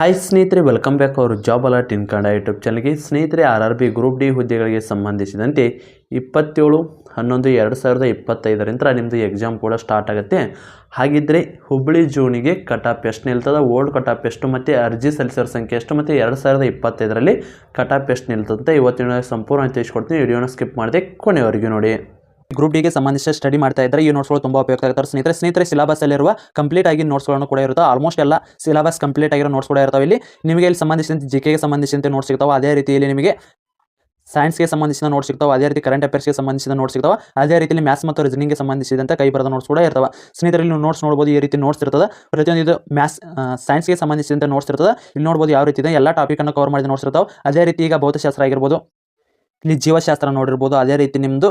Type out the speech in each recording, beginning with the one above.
Hi ಸ್ನೇಹಿತರೆ welcome back ಅವರು job alert in Kannada YouTube ಚಾನಲ್ಗೆ ಸ್ನೇಹಿತರೆ R R B group D ಹುದ್ದೆಗಳಿಗೆ ಸಂಬಂಧಿಸಿದಂತೆ ಇಪ್ಪತ್ತೇಳು, ಹನ್ನೊಂದು, ಎರಡು ಸಾವಿರದ ಇಪ್ಪತ್ತೈದರಿಂದ ನಿಮ್ಮದು ಎಕ್ಸಾಮ್ ಕೂಡ ಸ್ಟಾರ್ಟ್ ಆಗುತ್ತೆ. ಹಾಗಿದ್ದರೆ ಹುಬ್ಬಳ್ಳಿ ಜೂನಿಗೆ ಆಫ್ ಎಷ್ಟು ನಿಲ್ತದ ಓಲ್ಡ್ ಕಟ್ ಆಫ್ ಎಷ್ಟು ಮತ್ತು ಅರ್ಜಿ ಸಲ್ಲಿಸೋರ ಸಂಖ್ಯೆ ಎಷ್ಟು ಮತ್ತು ಎರಡು ಸಾವಿರದ ಇಪ್ಪತ್ತೈದರಲ್ಲಿ ಆಫ್ ಎಷ್ಟು ನಿಲ್ತಂತೆ ಇವತ್ತಿನ ಸಂಪೂರ್ಣ ತಿಳಿಸ್ಕೊಡ್ತೀನಿ. ವಿಡಿಯೋನ ಸ್ಕಿಪ್ ಮಾಡಿದೆ ಕೊನೆವರೆಗೂ ನೋಡಿ. ಗ್ರೂಪ್ ಡಿಗೆ ಸಂಬಂಧಿಸಿದ ಸ್ಟಡಿ ಮಾಡ್ತಾ ಇದ್ದಾರೆ ಈ ನೋಟ್ಸ್ಗಳು ತುಂಬಾ ಉಪಯುಕ್ತ ಆಗ್ತಾರೆ ಸ್ನೇಹಿತರೆ ಸ್ನೇಹಿತರೆ ಸಿಲಬಸ್ ಅಲ್ಲಿರುವ ಕಂಪ್ಲೀಟ್ ಆಗಿ ನೋಟ್ಸ್ಗಳನ್ನು ಕೂಡ ಇರುತ್ತೆ. ಆಲ್ಮೋಸ್ಟ್ ಎಲ್ಲ ಸಿಲಬಸ್ ಕಂಪ್ಲೀಟ್ ಆಗಿರೋ ನೋಟ್ಸ್ ಕೂಡ ಇರ್ತಾವೆ. ಇಲ್ಲಿ ನಿಮಗೆ ಇಲ್ಲಿ ಸಂಬಂಧಿಸಿದಂತೆ ಜಿ ಕೆಗೆ ಸಂಬಂಧಿಸಿದಂತೆ ನೋಟ್ಸ್ ಸಿಗ್ತಾವೆ. ಅದೇ ರೀತಿಯಲ್ಲಿ ನಿಮಗೆ ಸೈನ್ಸ್ಗೆ ಸಂಬಂಧಿಸಿದ ನೋಟ್ಸ್ ಸಿಗ್ತಾವೆ. ಅದೇ ರೀತಿ ಕರೆಂಟ್ ಅಫೇರ್ಸ್ಗೆ ಸಂಬಂಧಿಸಿದ ನೋಟ್ಸ್ ಸಿಗ್ತಾವೆ. ಅದೇ ರೀತಿಯಲ್ಲಿ ಮ್ಯಾಥ್ಸ್ ಮತ್ತು ರೀಸನಿಂಗ್ಗೆ ಸಂಬಂಧಿಸಿದಂತೆ ಕೈ ಬರದ ನೋಟ್ಸ್ ಕೂಡ ಇರ್ತವೆ. ಸ್ನೇಹಿತರಲ್ಲಿ ನೀವು ನೋಟ್ಸ್ ನೋಡ್ಬೋದು ಈ ರೀತಿ ನೋಟ್ಸ್ ಇರ್ತದೆ. ಪ್ರತಿಯೊಂದು ಇದು ಮ್ಯಾಥ್ಸ್ ಸೈನ್ಸ್ಗೆ ಸಂಬಂಧಿಸಿದಂತೆ ನೋಟ್ಸ್ ಇರ್ತದೆ. ಇಲ್ಲಿ ನೋಡ್ಬೋದು ಯಾವ ರೀತಿ ಇದೆ. ಎಲ್ಲ ಟಾಪಿಕನ್ನು ಕವರ್ ಮಾಡಿದ ನೋಟ್ಸ್ ಇರ್ತಾವೆ. ಅದೇ ರೀತಿ ಈಗ ಭೌತಶಾಸ್ತ್ರ ಆಗಿರ್ಬೋದು. ಇಲ್ಲಿ ಜೀವಶಾಸ್ತ್ರ ನೋಡಿರ್ಬೋದು. ಅದೇ ರೀತಿ ನಿಮ್ಮದು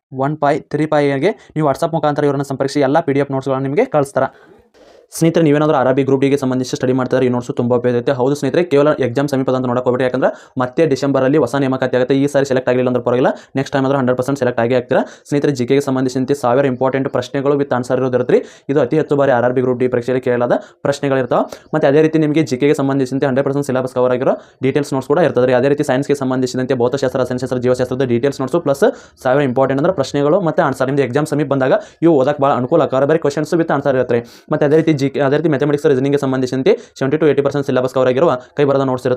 one five three ಫೈಗೆ ನೀವು ವಾಟ್ಸಪ್ ಮುಖಾಂತರ ಇವರನ್ನು ಸಂಪರ್ಕಿಸಿ, ಎಲ್ಲ ಪಿ ಡಿ ಎಫ್ ನೋಟ್ಸ್ಗಳನ್ನು ನಿಮಗೆ ಕಳಿಸ್ತಾರೆ. ಸ್ನೇಹಿತರೆ, ನೀವೇನಾದರೂ ಅರಬಿ ಗ್ರೂಪ್ ಡಿಗೆ ಸಂಬಂಧಿಸಿ ಸ್ಟಡಿ ಮಾಡ್ತಾರೆ ಈ ನೋಟ್ಸು ತುಂಬ ಉಪಯೋಗ ಐತೆ. ಹೌದು ಸ್ನೇಹಿತರೆ, ಕೇವಲ ಎಕ್ಸಾಮ್ ಸಮೀಪದ ಅಂತ ನೋಡಕ್ಕೆ ಯಾಕಂದ್ರೆ ಮತ್ತೆ ಡಿಸೆಂಬರಲ್ಲಿ ಹೊಸ ನೇಮಕಾತಿ ಆಗುತ್ತೆ. ಈ ಸಾರಿ ಸೆಲೆಕ್ಟ್ ಆಗಲಿಲ್ಲ ಅಂದ್ರೆ ಪರವಾಗಿಲ್ಲ. ನೆಕ್ಸ್ಟ್ ಟೈಮ್ ಆದ್ರೆ ಹಂಡ್ರೆಡ್ ಪರ್ಸೆಂಟ್ ಸೆಲೆಕ್ಟ್ ಆಗಿ ಆಗ್ತೀರಾ. ಸ್ನೇಹಿತರೆ ಜಿ ಕೆಗೆ ಸಂಬಂಧಿಸಿದಂತೆ ಸಾವಿರ ಇಂಪಾರ್ಟೆಂಟ್ ಪ್ರಶ್ನೆಗಳು ವಿತ್ ಆನ್ಸರ್ ಇರೋದಿರುತ್ತೆ ಇದು ಅತಿ ಹೆಚ್ಚು ಬಾರಿ R R B group D ಪರೀಕ್ಷೆಯಲ್ಲಿ ಕೇಳಲಾದ ಪ್ರಶ್ನೆಗಳಿರ್ತಾವೆ. ಮತ್ತೆ ಅದೇ ರೀತಿ ನಿಮಗೆ ಜಿ ಕೆಗೆ ಸಂಬಂಧಿಸಿದಂತೆ ಹಂಡ್ರೆಡ್ ಪರ್ಸೆಂಟ್ ಸಿಲೆಬಸ್ ಕವರ್ ಆಗಿರೋ ಡೀಟೇಲ್ಸ್ ನೋಟ್ಸ್ ಕೂಡ ಇರ್ತದೆ ಅದೇ ರೀತಿ ಸೈನ್ಸ್ಗೆ ಸಂಬಂಧಿಸಿದಂತೆ ಭೌತಶಾಸ್ತ್ರ ರಸಾಯನಶಾಸ್ತ್ರ ಜೀವಶಾಸ್ತ್ರದ ಡೀಟೇಲ್ಸ್ ನೋಟ್ಸು ಪ್ಲಸ್ ಸಾವಿರ ಇಂಪಾರ್ಟೆಂಟ್ ಅಂದ್ರೆ ಪ್ರಶ್ನೆಗಳು ಮತ್ತು ಆನ್ಸರ್ ನಿಮ್ದು ಎಕ್ಸಾಮ್ ಸಮೀಪ ಬಂದಾಗ ಇವು ಓದಕ್ಕೆ ಭಾಳ ಅನುಕೂಲ ಬರೀ ಕ್ವಶನ್ಸ್ ವಿತ್ ಆನ್ಸರ್ ಇರುತ್ತೆ. ಮತ್ತು ಅದೇ ರೀತಿ ಜಿ ಅದೇ ರೀತಿ ಮ್ಯಾಥಮೆಟಿಕ್ಸ್ ರೀಸನಿಂಗ್ಗೆ ಸಂಬಂಧಿಸಿದಂತೆ seventy to eighty percent syllabus cover ಆಗಿರುವ ಕೈ ಬರದ ನೋಟ್ಸ್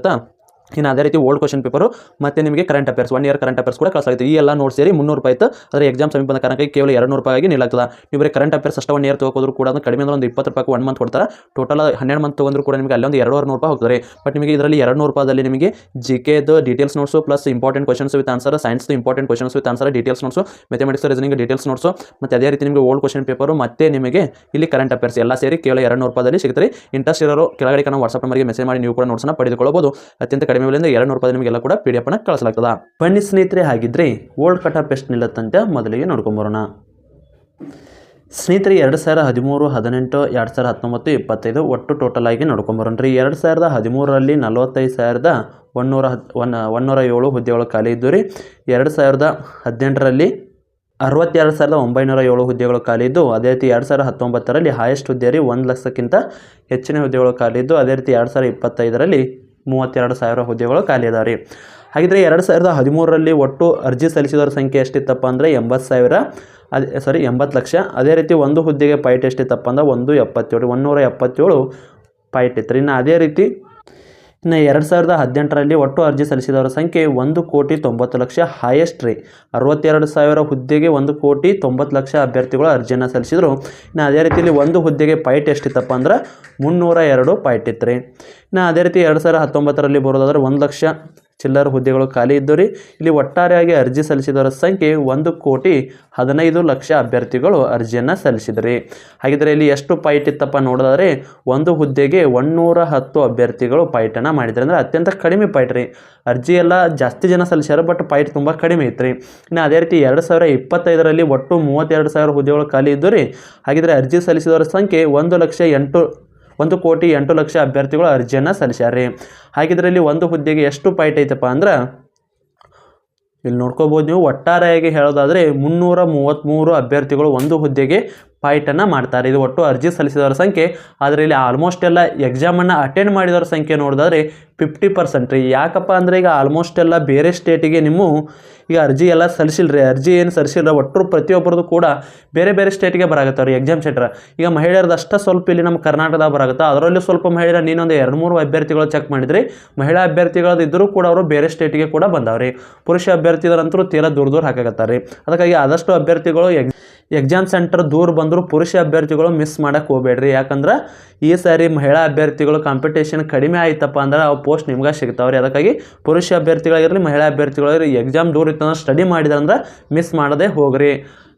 ಇನ್ನು ಅದೇ ರೀತಿ ಓಲ್ಡ್ ಕ್ವಶನ್ ಪೇಪರು ಮತ್ತೆ ನಿಮಗೆ current affairs one year current affairs ಕೂಡ ಕಳಿಸಲಾಗುತ್ತೆ. ಈ ಎಲ್ಲ ನೋಟ್ಸ್ ಸೇರಿ ಮುನ್ನೂರು ರೂಪಾಯಿ ಇತ್ತು. ಆದರೆ ಎಕ್ಸಾಮ್ ಸಮೀಪ ಬಂದ ಕಾರಣಕ್ಕೆ ಕೇವಲ ಎರಡು ನೂರು ರೂಪಾಯಿ ನಿಲ್ಲಾಗ್ತದೆ ನೀವು ಕರೆಂಟ್ ಅಫೇರ್ಸ್ ಅಷ್ಟೇ ಒನ್ ಇಯರ್ ತೊಗೋದ್ರು ಕೂಡ ಅದು ಕಡಿಮೆ ಅಂದ್ರೆ ಒಂದು ಇಪ್ಪತ್ತು ರೂಪಾಯಿ ಒನ್ ಮಂತ್ ಕೊಡ್ತಾರೆ. ಟೋಟಲ್ ಹನ್ನೆರಡು ಮಂತ್ ತೊಗೊಂಡ್ರು ಕೂಡ ನಿಮಗೆ ಅಲ್ಲೊಂದು ಎರಡು ನೂರು ರೂಪಾಯಿ ಹೋಗ್ತಾರೆ ಬಟ್ ನಿಮಗೆ ಇದರಲ್ಲಿ ಎರಡು ನೂರು ರೂಪಾಯಿದಲ್ಲಿ ನಿಮಗೆ G ಕೆದು details notes plus important questions with answer science important questions with answer details notes mathematics reasoning details notes ಮತ್ತು ಅದೇ ರೀತಿ ನಿಮಗೆ ಓಲ್ಡ್ ಕ್ವಶನ್ ಪೇಪರು ಮತ್ತೆ ನಿಮಗೆ ಇಲ್ಲಿ ಕರೆಂಟ್ ಅಫೇರ್ಸ್ ಎಲ್ಲ ಸೇರಿ ಕೇವಲ ಎರಡು ನೂರು ರೂಪಾಯಿದಲ್ಲಿ ಸಿಗ್ತಾರೆ ಇಂಟ್ರೆಸ್ಟ್ ಇರೋರು ಕೆಳಗಡೆ ನಾವು ವಾಟ್ಸಪ್ ನಂಬರ್ಗೆ ಮೆಸೇಜ್ ಮಾಡಿ, ನೀವು ಕೂಡ ನೋಟ್ಸನ್ನ ಪಡೆದುಕೊಳ್ಳಬಹುದು. ಅತ್ಯಂತ ಕಡಿಮೆ ಬೆಲೆಯಿಂದ ಎರಡು ನೂರು ರೂಪಾಯಿ ನಿಮಗೆಲ್ಲ ಕೂಡ ಪಿ ಡಿ ಎಫ್ನ ಕಳಿಸಲಾಗ್ತದೆ. ಬನ್ನಿ ಸ್ನೇಹಿತರೆ, ಹಾಗಿದ್ರೆ ಓಲ್ಡ್ ಕಟಾಪ್ ಎಷ್ಟು ನಿಲ್ಲತ್ತಂತೆ ಮೊದಲಿಗೆ ನೋಡ್ಕೊಂಬರೋಣ ಸ್ನೇಹಿತರೆ, ಎರಡು ಸಾವಿರದ ಹದಿಮೂರು, ಹದಿನೆಂಟು, ಎರಡು ಸಾವಿರದ ಹತ್ತೊಂಬತ್ತು, ಇಪ್ಪತ್ತೈದು ಒಟ್ಟು ಟೋಟಲ್ ಆಗಿ ನೋಡ್ಕೊಂಬರೋಣ ರೀ. ಎರಡು ಸಾವಿರದ ಹದಿಮೂರರಲ್ಲಿ ನಲವತ್ತೈದು ಸಾವಿರದ ಒನ್ನೂರ ಹತ್ ಒನ್ ಒನ್ನೂರ ಏಳು ಹುದ್ದೆಗಳು ಖಾಲಿ ಇದ್ದು ರೀ. ಎರಡು ಸಾವಿರದ ಹದಿನೆಂಟರಲ್ಲಿ ಅರವತ್ತೆರಡು ಸಾವಿರದ ಒಂಬೈನೂರ ಏಳು ಹುದ್ದೆಗಳು ಖಾಲಿ ಇದ್ದು ಅದೇ ರೀತಿ ಎರಡು ಸಾವಿರದ ಹತ್ತೊಂಬತ್ತರಲ್ಲಿ ಹೈಯೆಸ್ಟ್ ಹುದ್ದೆ ರೀ. ಒಂದು ಲಕ್ಷಕ್ಕಿಂತ ಹೆಚ್ಚಿನ ಹುದ್ದೆಗಳು ಖಾಲಿ ಇದ್ದು ಅದೇ ರೀತಿ ಎರಡು ಸಾವಿರದ ಇಪ್ಪತ್ತೈದರಲ್ಲಿ ಮೂವತ್ತೆರಡು ಸಾವಿರ ಹುದ್ದೆಗಳು ಖಾಲಿ ಇದಾವೆ ರೀ ಹಾಗಿದ್ರೆ ಎರಡು ಸಾವಿರದ ಹದಿಮೂರರಲ್ಲಿ ಒಟ್ಟು ಅರ್ಜಿ ಸಲ್ಲಿಸಿದವರ ಸಂಖ್ಯೆ ಎಷ್ಟಿತ್ತಪ್ಪ ಅಂದರೆ ಎಂಬತ್ತು ಸಾವಿರ, ಅದೇ ಸಾರಿ ಎಂಬತ್ತು ಲಕ್ಷ. ಅದೇ ರೀತಿ ಒಂದು ಹುದ್ದೆಗೆ ಪೈಟ್ ಎಷ್ಟಿತ್ತಪ್ಪ ಅಂದ್ರೆ ಒಂದು ಎಪ್ಪತ್ತೇಳು ಒಂದೂರ ಎಪ್ಪತ್ತೇಳು ಪೈಟ್ ಇತ್ತು ಇನ್ನು ಅದೇ ರೀತಿ ಎರಡು ಸಾವಿರದ ಹದಿನೆಂಟರಲ್ಲಿ ಒಟ್ಟು ಅರ್ಜಿ ಸಲ್ಲಿಸಿದವರ ಸಂಖ್ಯೆ ಒಂದು ಕೋಟಿ ತೊಂಬತ್ತು ಲಕ್ಷ ಹೈಯೆಸ್ಟ್ ರೀ. ಅರವತ್ತೆರಡು ಸಾವಿರ ಹುದ್ದೆಗೆ ಒಂದು ಕೋಟಿ ತೊಂಬತ್ತು ಲಕ್ಷ ಅಭ್ಯರ್ಥಿಗಳು ಅರ್ಜಿಯನ್ನು ಸಲ್ಲಿಸಿದರು. ಇನ್ನು ಅದೇ ರೀತಿಯಲ್ಲಿ ಒಂದು ಹುದ್ದೆಗೆ ಪೈಟ್ ಎಷ್ಟಿತ್ತಪ್ಪ ಅಂದ್ರೆ ಮುನ್ನೂರ ಎರಡು ಪೈಟ್ ಇತ್ತು ರೀ. ಇನ್ನು ಅದೇ ರೀತಿ ಎರಡು ಸಾವಿರದ ಹತ್ತೊಂಬತ್ತರಲ್ಲಿ ಬರೋದಾದ್ರೆ ಒಂದು ಲಕ್ಷ ಚಿಲ್ಲರ್ ಹುದ್ದೆಗಳು ಖಾಲಿ ಇದ್ದು ರೀ. ಇಲ್ಲಿ ಒಟ್ಟಾರೆಯಾಗಿ ಅರ್ಜಿ ಸಲ್ಲಿಸಿದವರ ಸಂಖ್ಯೆ ಒಂದು ಕೋಟಿ ಹದಿನೈದು ಲಕ್ಷ ಅಭ್ಯರ್ಥಿಗಳು ಅರ್ಜಿಯನ್ನು ಸಲ್ಲಿಸಿದ್ರಿ. ಹಾಗಿದ್ರೆ ಇಲ್ಲಿ ಎಷ್ಟು ಪಾಯಿಂಟ್ ಇತ್ತಪ್ಪ ನೋಡಿದ್ರೆ ಒಂದು ಹುದ್ದೆಗೆ ಒನ್ನೂರ ಹತ್ತು ಅಭ್ಯರ್ಥಿಗಳು ಪಾಯಿಂಟನ್ನು ಮಾಡಿದ್ದಾರೆ ಅಂದರೆ ಅತ್ಯಂತ ಕಡಿಮೆ ಪಾಯಿಂಟ್ ರೀ. ಅರ್ಜಿ ಎಲ್ಲ ಜಾಸ್ತಿ ಜನ ಸಲ್ಲಿಸ್ಯಾರ ಬಟ್ ಪಾಯಿಂಟ್ ತುಂಬ ಕಡಿಮೆ ಇತ್ತು ರೀ ಇನ್ನು ಅದೇ ರೀತಿ ಎರಡು ಸಾವಿರ ಇಪ್ಪತ್ತೈದರಲ್ಲಿ ಒಟ್ಟು ಮೂವತ್ತೆರಡು ಸಾವಿರ ಹುದ್ದೆಗಳು ಖಾಲಿ ಇದ್ದು ರೀ. ಹಾಗಿದ್ರೆ ಅರ್ಜಿ ಸಲ್ಲಿಸಿದವರ ಸಂಖ್ಯೆ ಒಂದು ಲಕ್ಷ ಎಂಟು ಒಂದು ಕೋಟಿ ಎಂಟು ಲಕ್ಷ ಅಭ್ಯರ್ಥಿಗಳು ಅರ್ಜಿಯನ್ನು ಸಲ್ಲಿಸ್ಯಾರ ಹಾಗಿದ್ರಲ್ಲಿ ಒಂದು ಹುದ್ದೆಗೆ ಎಷ್ಟು ಪಾಯಿಂಟ್ ಐತಪ್ಪ ಅಂದ್ರೆ, ಇಲ್ಲಿ ನೋಡ್ಕೋಬೋದು ನೀವು, ಒಟ್ಟಾರೆಯಾಗಿ ಹೇಳೋದಾದರೆ ಮುನ್ನೂರ ಮೂವತ್ತ್ಮೂರು ಅಭ್ಯರ್ಥಿಗಳು ಒಂದು ಹುದ್ದೆಗೆ ಫೈಟನ್ನು ಮಾಡ್ತಾರೆ. ಇದು ಒಟ್ಟು ಅರ್ಜಿ ಸಲ್ಲಿಸಿದವರ ಸಂಖ್ಯೆ ಅದರಲ್ಲಿ ಇಲ್ಲಿ ಆಲ್ಮೋಸ್ಟ್ ಎಲ್ಲ ಎಕ್ಸಾಮನ್ನು ಅಟೆಂಡ್ ಮಾಡಿದವರ ಸಂಖ್ಯೆ ನೋಡಿದ್ರೆ ಫಿಫ್ಟಿ ಪರ್ಸೆಂಟ್ ರೀ. ಯಾಕಪ್ಪ ಅಂದರೆ ಈಗ ಆಲ್ಮೋಸ್ಟ್ ಎಲ್ಲ ಬೇರೆ ಸ್ಟೇಟಿಗೆ ನಿಮ್ಮ ಈಗ ಅರ್ಜಿ ಎಲ್ಲ ಸಲ್ಲಿಸಿಲ್ರಿ. ಅರ್ಜಿ ಏನು ಸಲ್ಲಿಸಿಲ್ಲ ಒಟ್ಟರು ಪ್ರತಿಯೊಬ್ಬರದು ಕೂಡ ಬೇರೆ ಬೇರೆ ಸ್ಟೇಟಿಗೆ ಬರಾಗತ್ತವ್ರಿ ಎಕ್ಸಾಮ್ ಸೆಂಟ್ರ್ ಈಗ ಮಹಿಳೆಯರದ್ದು ಅಷ್ಟೇ ಸ್ವಲ್ಪ ಇಲ್ಲಿ ನಮ್ಮ ಕರ್ನಾಟಕದಾಗ ಬರಾಗುತ್ತೆ ಅದರಲ್ಲೂ ಸ್ವಲ್ಪ ಮಹಿಳೆಯರ ನೀನೊಂದು ಎರಡು ಮೂರು ಅಭ್ಯರ್ಥಿಗಳು ಚೆಕ್ ಮಾಡಿದ್ರಿ. ಮಹಿಳಾ ಅಭ್ಯರ್ಥಿಗಳದ್ದು ಕೂಡ ಅವರು ಬೇರೆ ಸ್ಟೇಟಿಗೆ ಕೂಡ ಬಂದವ್ರಿ. ಪುರುಷ ಅಭ್ಯರ್ಥಿಗಳಂತರೂ ತೀರಾ ದೂರ ದೂರ ಹಾಕಾಗತ್ತಾರೆ ಅದಕ್ಕಾಗಿ ಆದಷ್ಟು ಅಭ್ಯರ್ಥಿಗಳು ಎಗ್ ಎಕ್ಸಾಮ್ ಸೆಂಟರ್ ದೂರ ಬಂದರೂ ಪುರುಷ ಅಭ್ಯರ್ಥಿಗಳು ಮಿಸ್ ಮಾಡೋಕ್ಕೆ ಹೋಗಬೇಡ್ರಿ. ಯಾಕಂದ್ರೆ ಈ ಸಾರಿ ಮಹಿಳಾ ಅಭ್ಯರ್ಥಿಗಳು ಕಾಂಪಿಟೇಷನ್ ಕಡಿಮೆ ಆಯ್ತಪ್ಪ ಅಂದ್ರೆ ಅವು ಪೋಸ್ಟ್ ನಿಮ್ಗೆ ಸಿಗ್ತಾವ್ರಿ. ಅದಕ್ಕಾಗಿ ಪುರುಷ ಅಭ್ಯರ್ಥಿಗಳಿರಲಿ ಮಹಿಳಾ ಅಭ್ಯರ್ಥಿಗಳಿರಲಿ ಎಕ್ಸಾಮ್ ದೂರ ಇತ್ತಂದ್ರೆ ಸ್ಟಡಿ ಮಾಡಿದ್ರಂದ್ರೆ ಮಿಸ್ ಮಾಡದೆ ಹೋಗ್ರಿ.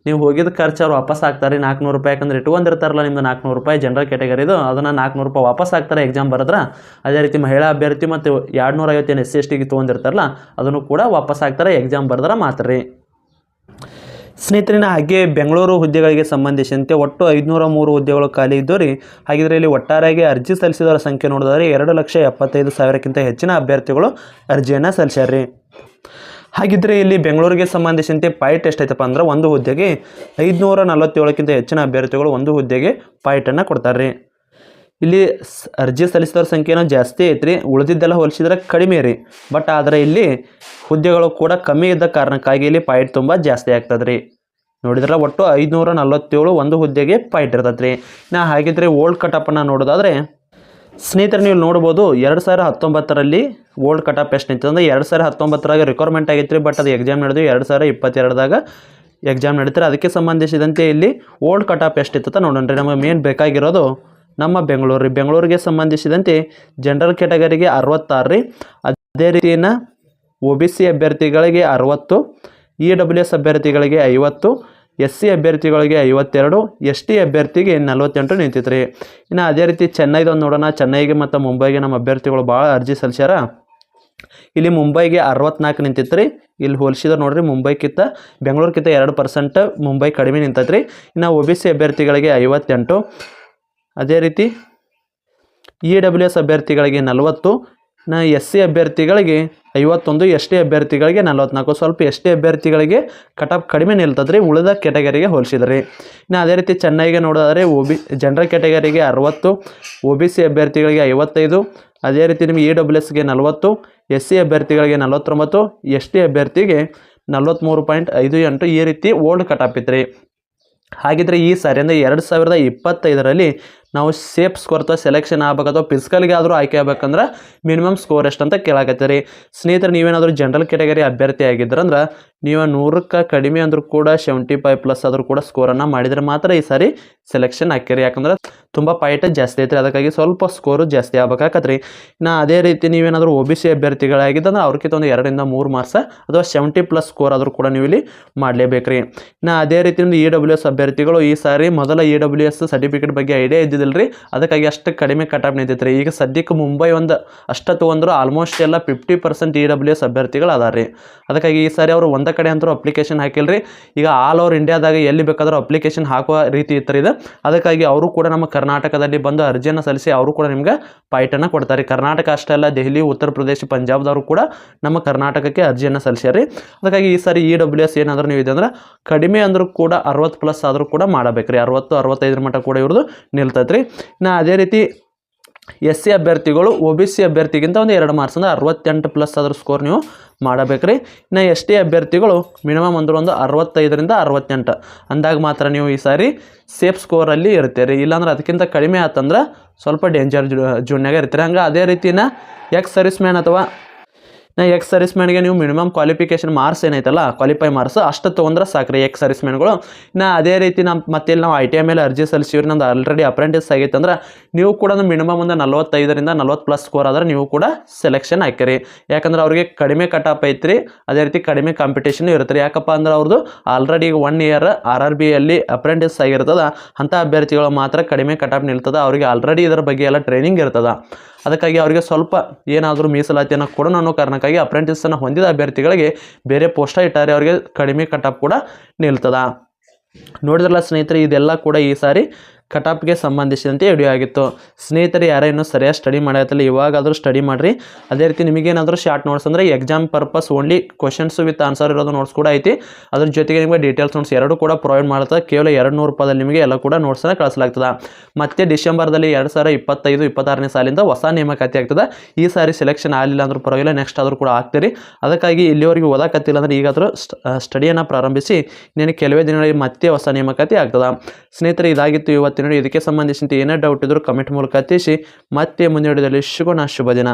ನೀವು ಹೋಗಿದ ಖರ್ಚು ಅವ್ರು ವಾಪಸ್ ಹಾಕ್ತಾರೆ ನಾಲ್ಕುನೂರು ರೂಪಾಯಿ. ಯಾಕಂದ್ರೆ ಇಟ್ಕೊಂಡಿರ್ತಾರಲ್ಲ ನಿಮ್ದು ನಾಲ್ಕುನೂರು ರೂಪಾಯಿ ಜನರಲ್ ಕ್ಯಾಟಗರಿದು ಅದನ್ನು ನಾಲ್ಕುನೂರು ರೂಪಾಯಿ ವಾಪಸ್ ಹಾಕ್ತಾರೆ ಎಕ್ಸಾಮ್ ಬರೆದ್ರೆ. ಅದೇ ರೀತಿ ಮಹಿಳಾ ಅಭ್ಯರ್ಥಿ ಮತ್ತು ಎರಡು ನೂರ ಐವತ್ತೇನು ಎಸ್ ಸಿ ಎಸ್ ಟಿಗೆ ತೊಗೊಂಡಿರ್ತಾರಲ್ಲ, ಅದನ್ನು ಕೂಡ ವಾಪಸ್ ಹಾಕ್ತಾರೆ ಎಕ್ಸಾಮ್ ಬರೆದ್ರೆ ಮಾತ್ರ ರೀ. ಸ್ನೇಹಿತರಿನ ಹಾಗೆ ಬೆಂಗಳೂರು ಹುದ್ದೆಗಳಿಗೆ ಸಂಬಂಧಿಸಿದಂತೆ ಒಟ್ಟು ಐದುನೂರ ಮೂರು ಹುದ್ದೆಗಳು ಖಾಲಿ ಇದ್ದು ರೀ. ಹಾಗಿದ್ರೆ ಇಲ್ಲಿ ಒಟ್ಟಾರೆಯಾಗಿ ಅರ್ಜಿ ಸಲ್ಲಿಸಿದವರ ಸಂಖ್ಯೆ ನೋಡಿದ್ರೆ ಎರಡು ಲಕ್ಷ ಎಪ್ಪತ್ತೈದು ಸಾವಿರಕ್ಕಿಂತ ಹೆಚ್ಚಿನ ಅಭ್ಯರ್ಥಿಗಳು ಅರ್ಜಿಯನ್ನು ಸಲ್ಲಿಸ್ಯಾರ ರೀ ಹಾಗಿದ್ರೆ ಇಲ್ಲಿ ಬೆಂಗಳೂರಿಗೆ ಸಂಬಂಧಿಸಿದಂತೆ ಪಾಯಿಂಟ್ ಎಷ್ಟೈತಪ್ಪ ಅಂದ್ರೆ ಒಂದು ಹುದ್ದೆಗೆ ಐದುನೂರ ನಲವತ್ತೇಳಕ್ಕಿಂತ ಹೆಚ್ಚಿನ ಅಭ್ಯರ್ಥಿಗಳು ಒಂದು ಹುದ್ದೆಗೆ ಪಾಯಿಂಟನ್ನು ಕೊಡ್ತಾರೆ ರೀ ಇಲ್ಲಿ ಅರ್ಜಿ ಸಲ್ಲಿಸಿದವ್ರ ಸಂಖ್ಯೆನೂ ಜಾಸ್ತಿ ಐತ್ರಿ. ಉಳಿದಿದ್ದೆಲ್ಲ ಹೋಲಿಸಿದ್ರೆ ಕಡಿಮೆ ರೀ. ಬಟ್ ಆದರೆ ಇಲ್ಲಿ ಹುದ್ದೆಗಳು ಕೂಡ ಕಮ್ಮಿ ಇದ್ದ ಕಾರಣಕ್ಕಾಗಿ ಇಲ್ಲಿ ಪಾಯಿಂಟ್ ತುಂಬ ಜಾಸ್ತಿ ಆಗ್ತದೆ ರೀ ನೋಡಿದ್ರೆ ಒಟ್ಟು ಐದುನೂರ ನಲವತ್ತೇಳು ಒಂದು ಹುದ್ದೆಗೆ ಪಾಯಿಂಟ್ ಇರ್ತದೆ ರೀ ನಾ ಹಾಗಿದ್ರೆ ಓಲ್ಡ್ ಕಟಪ್ಪನ್ನು ನೋಡೋದಾದರೆ ಸ್ನೇಹಿತರೆ ನೀವು ನೋಡ್ಬೋದು ಎರಡು ಸಾವಿರ ಹತ್ತೊಂಬತ್ತರಲ್ಲಿ ಓಲ್ಡ್ ಕಟಪ್ ಎಷ್ಟು ನಿಂತಿದೆ ಅಂದರೆ ಎರಡು ಸಾವಿರ ಹತ್ತೊಂಬತ್ತರಾಗ ರಿಕ್ವೈರ್ಮೆಂಟ್ ಆಗಿತ್ತು ರೀ ಬಟ್ ಅದು ಎಕ್ಸಾಮ್ ನಡೆದು ಎರಡು ಸಾವಿರ ಇಪ್ಪತ್ತೆರಡದಾಗ ಎಕ್ಸಾಮ್ ನಡೀತಾರೆ. ಅದಕ್ಕೆ ಸಂಬಂಧಿಸಿದಂತೆ ಇಲ್ಲಿ ಓಲ್ಡ್ ಕಟಾಪ್ ಎಷ್ಟಿತ್ತು ನೋಡೋಣ ರೀ ನಮಗೆ ಮೇನ್ ಬೇಕಾಗಿರೋದು ನಮ್ಮ ಬೆಂಗಳೂರು ರೀ. ಬೆಂಗಳೂರಿಗೆ ಸಂಬಂಧಿಸಿದಂತೆ ಜನರಲ್ ಕ್ಯಾಟಗರಿಗೆ ಅರವತ್ತಾರು ರೀ. ಅದೇ ರೀತಿಯನ್ನು ಒ ಬಿ ಸಿ ಅಭ್ಯರ್ಥಿಗಳಿಗೆ ಅರವತ್ತು ಇ ಡಬ್ಲ್ಯೂ ಎಸ್ ಅಭ್ಯರ್ಥಿಗಳಿಗೆ ಐವತ್ತು ಎಸ್ ಸಿ ಅಭ್ಯರ್ಥಿಗಳಿಗೆ ಐವತ್ತೆರಡು ಎಸ್ ಟಿ ಅಭ್ಯರ್ಥಿಗೆ ನಲವತ್ತೆಂಟು ನಿಂತಿತ್ತು ರೀ ಇನ್ನು ಅದೇ ರೀತಿ ಚೆನ್ನೈದೊಂದು ನೋಡೋಣ. ಚೆನ್ನೈಗೆ ಮತ್ತು ಮುಂಬೈಗೆ ನಮ್ಮ ಅಭ್ಯರ್ಥಿಗಳು ಭಾಳ ಅರ್ಜಿ ಸಲ್ಲಿಸ್ಯಾರ. ಇಲ್ಲಿ ಮುಂಬೈಗೆ ಅರವತ್ನಾಲ್ಕು ನಿಂತಿತ್ತು ರೀ ಇಲ್ಲಿ ಹೋಲಿಸಿದ್ರೆ ನೋಡ್ರಿ ಮುಂಬೈಕ್ಕಿಂತ ಬೆಂಗಳೂರಿಗಿಂತ ಎರಡು ಪರ್ಸೆಂಟ್ ಮುಂಬೈ ಕಡಿಮೆ ನಿಂತೈತ್ರಿ. ಇನ್ನು ಒ ಬಿ ಸಿ ಅಭ್ಯರ್ಥಿಗಳಿಗೆ ಐವತ್ತೆಂಟು ಅದೇ ರೀತಿ ಇ ಡಬ್ಲ್ಯೂ ಎಸ್ ಅಭ್ಯರ್ಥಿಗಳಿಗೆ ನಲವತ್ತು, ನ ಎಸ್ ಸಿ ಅಭ್ಯರ್ಥಿಗಳಿಗೆ ಐವತ್ತೊಂದು ಎಸ್ ಟಿ ಅಭ್ಯರ್ಥಿಗಳಿಗೆ ನಲವತ್ನಾಲ್ಕು. ಸ್ವಲ್ಪ ಎಸ್ ಟಿ ಅಭ್ಯರ್ಥಿಗಳಿಗೆ ಕಟಪ್ ಕಡಿಮೆ ನಿಲ್ತದ್ರಿ ಉಳಿದ ಕ್ಯಾಟಗರಿಗೆ ಹೋಲಿಸಿದ್ರಿ. ಇನ್ನು ಅದೇ ರೀತಿ ಚೆನ್ನೈಗೆ ನೋಡೋದಾದ್ರೆ ಒ ಬಿ ಜನರಲ್ ಕ್ಯಾಟಗರಿಗೆ ಅರವತ್ತು ಒ ಬಿ ಸಿ ಅಭ್ಯರ್ಥಿಗಳಿಗೆ ಐವತ್ತೈದು, ಅದೇ ರೀತಿ ನಿಮಗೆ ಇ ಡಬ್ಲ್ಯೂ ಎಸ್ಗೆ ನಲವತ್ತು ಎಸ್ ಸಿ ಅಭ್ಯರ್ಥಿಗಳಿಗೆ ನಲವತ್ತೊಂಬತ್ತು ಎಸ್ ಟಿ ಅಭ್ಯರ್ಥಿಗೆ ನಲವತ್ತ್ಮೂರು ಪಾಯಿಂಟ್ ಐದು ಎಂಟು ಈ ರೀತಿ ಓಲ್ಡ್ ಕಟಪ್ ಇತ್ತು ರೀ ಹಾಗಿದ್ರೆ ಈ ಸಾರಿ ಅಂದರೆ ಎರಡು ಸಾವಿರದ ಇಪ್ಪತ್ತೈದರಲ್ಲಿ ನಾವು ಸೇಫ್ ಸ್ಕೋರ್ ಅಥವಾ ಸೆಲೆಕ್ಷನ್ ಆಗ್ಬೇಕು ಅಥವಾ ಫಿಸಿಕಲ್ಗೆ ಆದರೂ ಆಯ್ಕೆ ಆಗಬೇಕಂದ್ರೆ ಮಿನಿಮಮ್ ಸ್ಕೋರ್ ಎಷ್ಟು ಅಂತ ಕೇಳಾಕತ್ತೀರಿ. ಸ್ನೇಹಿತರೆ, ನೀವೇನಾದರೂ ಜನರಲ್ ಕ್ಯಾಟಗರಿ ಅಭ್ಯರ್ಥಿ ಆಗಿದ್ರಂದ್ರೆ ನೀವು ನೂರಕ್ಕೆ ಕಡಿಮೆ ಅಂದರೂ ಕೂಡ ಸೆವೆಂಟಿ ಫೈವ್ ಪ್ಲಸ್ ಆದರೂ ಕೂಡ ಸ್ಕೋರನ್ನು ಮಾಡಿದರೆ ಮಾತ್ರ ಈ ಸಾರಿ ಸೆಲೆಕ್ಷನ್ ಹಾಕಿರಿ ಯಾಕಂದ್ರೆ ತುಂಬ ಪಾಯಿಂಟ್ ಜಾಸ್ತಿ ಐತ್ರಿ. ಅದಕ್ಕಾಗಿ ಸ್ವಲ್ಪ ಸ್ಕೋರು ಜಾಸ್ತಿ ಆಗ್ಬೇಕಾಕತ್ರಿ ಇನ್ನು ಅದೇ ರೀತಿ ನೀವೇನಾದರೂ ಒ ಬಿ ಸಿ ಅಭ್ಯರ್ಥಿಗಳಾಗಿದ್ದಂದ್ರೆ ಅವ್ರಿಗಿಂತ ಒಂದು ಎರಡರಿಂದ ಮೂರು ಮಾರ್ಕ್ಸ್ ಅಥವಾ ಸೆವೆಂಟಿ ಪ್ಲಸ್ ಸ್ಕೋರ್ ಆದರೂ ಕೂಡ ನೀವು ಇಲ್ಲಿ ಮಾಡಲೇಬೇಕು ರೀ ಇನ್ನು ಅದೇ ರೀತಿಯಿಂದ ಇ ಡಬ್ಲ್ಯೂ ಎಸ್ ಅಭ್ಯರ್ಥಿಗಳು ಈ ಸಾರಿ ಮೊದಲ ಇ ಡಬ್ಲ್ಯೂ ಎಸ್ ಸರ್ಟಿಫಿಕೇಟ್ ಬಗ್ಗೆ ಐಡಿಯಾ ಇದ್ದಿದ್ದಿಲ್ಲ. ರೀ ಅದಕ್ಕಾಗಿ ಅಷ್ಟು ಕಡಿಮೆ ಕಟಾಪ್ ನಿಂತೈತೆ ರೀ ಈಗ ಸದ್ಯಕ್ಕೆ ಮುಂಬೈ ಒಂದು ಅಷ್ಟ ತೊಗೊಂಡ್ರು ಆಲ್ಮೋಸ್ಟ್ ಎಲ್ಲ fifty percent E W S ಅಭ್ಯರ್ಥಿಗಳು ಅದಾರ ರೀ ಅದಕ್ಕಾಗಿ ಈ ಸಾರಿ ಅವರು ಒಂದ ಕಡೆ ಅಂತರೂ ಅಪ್ಲಿಕೇಶನ್ ಹಾಕಿಲ್ರಿ. ಈಗ ಆಲ್ ಓವರ್ ಇಂಡಿಯಾದಾಗ ಎಲ್ಲಿ ಬೇಕಾದರೂ ಅಪ್ಲಿಕೇಶನ್ ಹಾಕುವ ರೀತಿ ಇತ್ತು ಇದು. ಅದಕ್ಕಾಗಿ ಅವರು ಕೂಡ ನಮ್ಮ ಕರ್ನಾಟಕದಲ್ಲಿ ಬಂದು ಅರ್ಜಿಯನ್ನು ಸಲ್ಲಿಸಿ ಅವರು ಕೂಡ ನಿಮಗೆ ಪಾಯಿಂಟನ್ನು ಕೊಡ್ತಾರೆ ಕರ್ನಾಟಕ ಅಷ್ಟೇ ಅಲ್ಲ, ದೆಹಲಿ, ಉತ್ತರ ಪ್ರದೇಶ, ಪಂಜಾಬ್ದವರು ಕೂಡ ನಮ್ಮ ಕರ್ನಾಟಕಕ್ಕೆ ಅರ್ಜಿಯನ್ನು ಸಲ್ಲಿಸ್ಯಾರಿ ಅದಕ್ಕಾಗಿ ಈ ಸಾರಿ ಇ ಡಬ್ಲ್ಯೂ ಎಸ್ ಏನಾದರೂ ನೀವು ಕಡಿಮೆ ಅಂದರೂ ಕೂಡ ಅರವತ್ತು ಪ್ಲಸ್ ಆದರೂ ಕೂಡ ಮಾಡಬೇಕು ರೀ ಅರವತ್ತು, ಅರವತ್ತೈದರ ಮಟ್ಟ ಕೂಡ ಇವ್ರದ್ದು ನಿಲ್ತೈತೆ ರೀ ಇನ್ನು ಅದೇ ರೀತಿ ಎಸ್ ಸಿ ಅಭ್ಯರ್ಥಿಗಳು ಒ ಬಿ ಸಿ ಅಭ್ಯರ್ಥಿಗಿಂತ ಒಂದು ಎರಡು ಮಾರ್ಕ್ಸ್ ಅಂದ್ರೆ ಅರವತ್ತೆಂಟು ಪ್ಲಸ್ ಅದ್ರ ಸ್ಕೋರ್ ನೀವು ಮಾಡಬೇಕ್ರಿ. ಇನ್ನು ಎಸ್ ಟಿ ಅಭ್ಯರ್ಥಿಗಳು ಮಿನಿಮಮ್ ಅಂದ್ರೆ ಒಂದು ಅರವತ್ತೈದರಿಂದ ಅರವತ್ತೆಂಟು. ಅಂದಾಗ ಮಾತ್ರ ನೀವು ಈ ಸಾರಿ ಸೇಫ್ ಸ್ಕೋರಲ್ಲಿ ಇರ್ತೀರಿ. ಇಲ್ಲಾಂದ್ರೆ ಅದಕ್ಕಿಂತ ಕಡಿಮೆ ಆತಂದ್ರೆ ಸ್ವಲ್ಪ ಡೇಂಜರ್ ಜೂನ್ಯಾಗ ಇರ್ತೀರಿ. ಹಂಗೆ ಅದೇ ರೀತಿನ ಎಕ್ಸ್ ಸರ್ವಿಸ್ ಮ್ಯಾನ್ ಅಥವಾ ನಾ ಎಕ್ಸ್ ಸರ್ವಿಸ್ ಮ್ಯಾನ್ಗೆ ನೀವು ಮಿನಿಮಮ್ ಕ್ವಾಲಿಫಿಕೇಶನ್ ಮಾರ್ಕ್ಸ್ ಏನೈತಲ್ಲ ಕ್ವಾಲಿಫೈ ಮಾರ್ಕ್ಸ್ ಅಷ್ಟು ತೊಗೊಂಡ್ರೆ ಸಾಕ್ರಿ ಎಕ್ಸ್ ಸರ್ವಿಸ್ ಮ್ಯಾನ್ಗಳು ಇನ್ನು ಅದೇ ರೀತಿ ನಮ್ಮ ಮತ್ತೆ ನಾವು ಐ ಟಿ ಐ ಮೇಲೆ ಅರ್ಜಿ ಸಲ್ಲಿಸಿವ್ರಿ ನಮ್ದು ಆಲ್ರೆಡಿ ಅಪ್ರೆಂಟಿಸ್ ಆಗೈತೆ ಅಂದ್ರೆ ನೀವು ಕೂಡ ಮಿನಿಮಮ್ ಒಂದು ನಲ್ವತ್ತೈದರಿಂದ ನಲ್ವತ್ತು ಪ್ಲಸ್ ಸ್ಕೋರ್ ಆದ್ರೆ ನೀವು ಕೂಡ ಸೆಲೆಕ್ಷನ್ ಹಾಕಿರಿ. ಯಾಕಂದ್ರೆ ಅವ್ರಿಗೆ ಕಡಿಮೆ ಕಟ್ ಆಫ್ ಐತ್ರಿ, ಅದೇ ರೀತಿ ಕಡಿಮೆ ಕಾಂಪಿಟೇಷನ್ ಇರುತ್ತೆ ಯಾಕಪ್ಪ ಅಂದ್ರೆ ಅವ್ರದ್ದು already one year R R ಬಿಯಲ್ಲಿ apprentice ಆಗಿರ್ತದ, ಅಂಥ ಅಭ್ಯರ್ಥಿಗಳು ಮಾತ್ರ ಕಡಿಮೆ ಕಟ್ ಆಫ್ ನಿಲ್ತದ, ಅವರಿಗೆ ಆಲ್ರೆಡಿ ಇದರ ಬಗ್ಗೆ ಎಲ್ಲ ಟ್ರೈನಿಂಗ್ ಇರ್ತದ. ಅದಕ್ಕಾಗಿ ಅವರಿಗೆ ಸ್ವಲ್ಪ ಏನಾದರೂ ಮೀಸಲಾತಿಯನ್ನು ಕೊಡೋಣ ಅನ್ನೋ ಕಾರಣಕ್ಕಾಗಿ ಅಪ್ರೆಂಟಿಸನ್ನು ಹೊಂದಿದ ಅಭ್ಯರ್ಥಿಗಳಿಗೆ ಬೇರೆ ಪೋಸ್ಟ ಇಟ್ಟಾರೆ ಅವರಿಗೆ ಕಡಿಮೆ ಕಟಾಪ್ ಕೂಡ ನಿಲ್ತದ. ನೋಡಿದ್ರಲ್ಲ ಸ್ನೇಹಿತರೆ, ಇದೆಲ್ಲ ಕೂಡ ಈ ಸಾರಿ ಕಟಾಪ್ಗೆ ಸಂಬಂಧಿಸಿದಂತೆ ವಿಡಿಯೋ ಆಗಿತ್ತು. ಸ್ನೇಹಿತರು, ಯಾರೇ ಇನ್ನೂ ಸರಿಯಾಗಿ ಸ್ಟಡಿ ಮಾಡತ್ತಲ್ಲ ಇವಾಗಾದರೂ ಸ್ಟಡಿ ಮಾಡಿರಿ. ಅದೇ ರೀತಿ ನಿಮಗೇನಾದರೂ ಶಾರ್ಟ್ ನೋಟ್ಸ್ ಅಂದರೆ exam purpose only questions with answer ಇರೋದು ನೋಟ್ಸ್ ಕೂಡ ಐತಿ. ಅದ್ರ ಜೊತೆಗೆ ನಿಮಗೆ ಡೀಟೇಲ್ಸ್ ನೋಟ್ಸ್ ಎರಡು ಕೂಡ ಪ್ರೊವೈಡ್ ಮಾಡ್ತದೆ ಕೇವಲ ಎರಡು ನೂರು ರೂಪಾಯಿದಲ್ಲಿ ನಿಮಗೆ ಎಲ್ಲ ಕೂಡ ನೋಟ್ಸನ್ನು ಕಳಿಸಲಾಗ್ತದೆ. ಮತ್ತೆ ಡಿಸೆಂಬರ್ದಲ್ಲಿ ಎರಡು ಸಾವಿರ ಇಪ್ಪತ್ತೈದು, ಇಪ್ಪತ್ತಾರನೇ ಸಾಲಿಂದ ಹೊಸ ನೇಮಕಾತಿ ಆಗ್ತದೆ. ಈ ಸಾರಿ ಸೆಲೆಕ್ಷನ್ ಆಗಲಿಲ್ಲ ಅಂದ್ರೂ ಪರವಾಗಿಲ್ಲ ನೆಕ್ಸ್ಟ್ ಆದರೂ ಕೂಡ ಆಗ್ತೀರಿ. ಅದಕ್ಕಾಗಿ ಇಲ್ಲಿವರೆಗೂ ಓದಾಕತ್ತಿಲ್ಲ ಅಂದ್ರೆ ಈಗಾದರೂ ಸ್ಟಡಿಯನ್ನು ಪ್ರಾರಂಭಿಸಿ. ಇನ್ನೇನು ಕೆಲವೇ ದಿನಗಳಲ್ಲಿ ಮತ್ತೆ ಹೊಸ ನೇಮಕಾತಿ ಆಗ್ತದೆ. ಸ್ನೇಹಿತರೆ, ಇದಾಗಿತ್ತು ಇವತ್ತಿನ video. ಇದಕ್ಕೆ ಸಂಬಂಧಿಸಿದಂತೆ ಏನೇ ಡೌಟ್ ಇದ್ದರೂ ಕಮೆಂಟ್ ಮೂಲಕ ತಿಳಿಸಿ ಮತ್ತೆ ಮುಂದಿನ ವಿಡಿಯೋದಲ್ಲಿ ಶುಭ ದಿನ